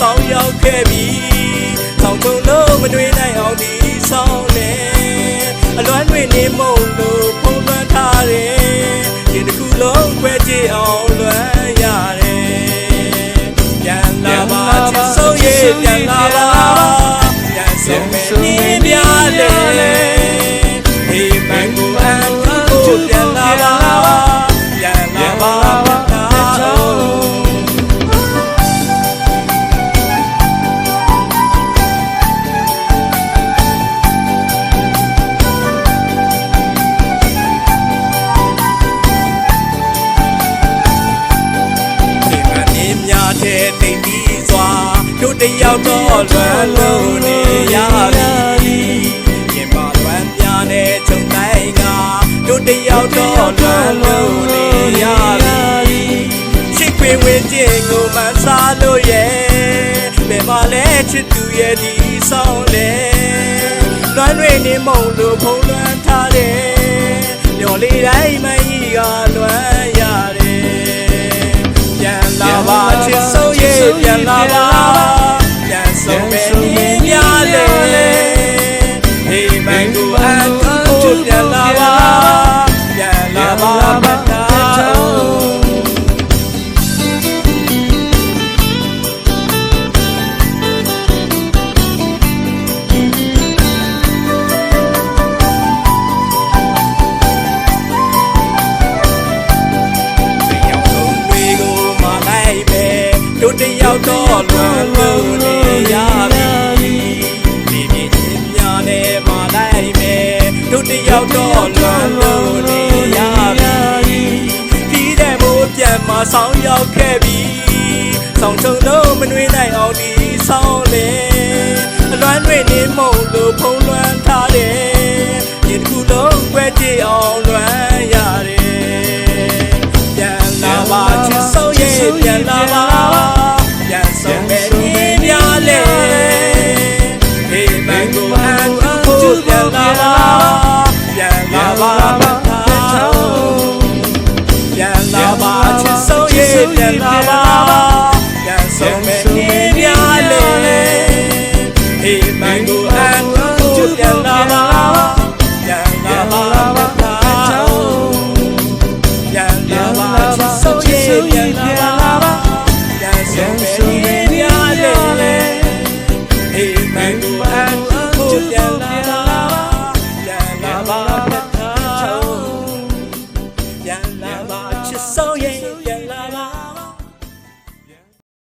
ဆောင်ရောက်ခဲ့ပြီဆောင်ချုံလို့မတွေ့နိုင်အောင်ဒီဆောင်နေအလွမ်းတွေနေမုံလို့ဖုံးလွှမ်းထားတယ်ဒီတစ်ခုလုံးခွဲကြည့်အောင်လွမ်းရတယ်ပြန်လာပါချစ်ဆုံးရဲ့ပြန်လာပါပြန်ဆုံးမဲ့နေပြလေဟေးမန်ကို ယောက်တော့လွမ်းလို့နေရပြီရင်ပါလွမ်းများနဲ့ခြုံတိုင်းကတို့တယောက်တော့လွမ်းလို့နေရပြီချစ်ခွေဝင်ခြင်းကိုမဆားလို့ရဲ့ဘယ်မှာလဲချစ်သူရဲ့ဒီဆောင်လဲလွမ်းတွေနေမုံလို့ဖုံးလွမ်းထားတယ်မျော်လေးတိုင်းမကြီးကလွမ်းရတယ်ပြန်လာပါချစ်ဆုံးရဲ့ပြန်လာပါ တို့တယောက်တော့လွန်လို့နေရပြီဒီတဲ့မိုးပြန်မဆောင်ရောက်ခဲ့ပြီဆောင်ချုံလုံးမနှွေးနိုင်အောင်ဒီဆောင်လေအလွမ်းတွေနေမုံလို့ဖုံးလွှမ်းထားတယ်ဒီတစ်ခုလုံးကွဲကြည့်အောင် ဆုံးရဲ့ပြန်လာပါပြန်ဆုံးမဲ့နေ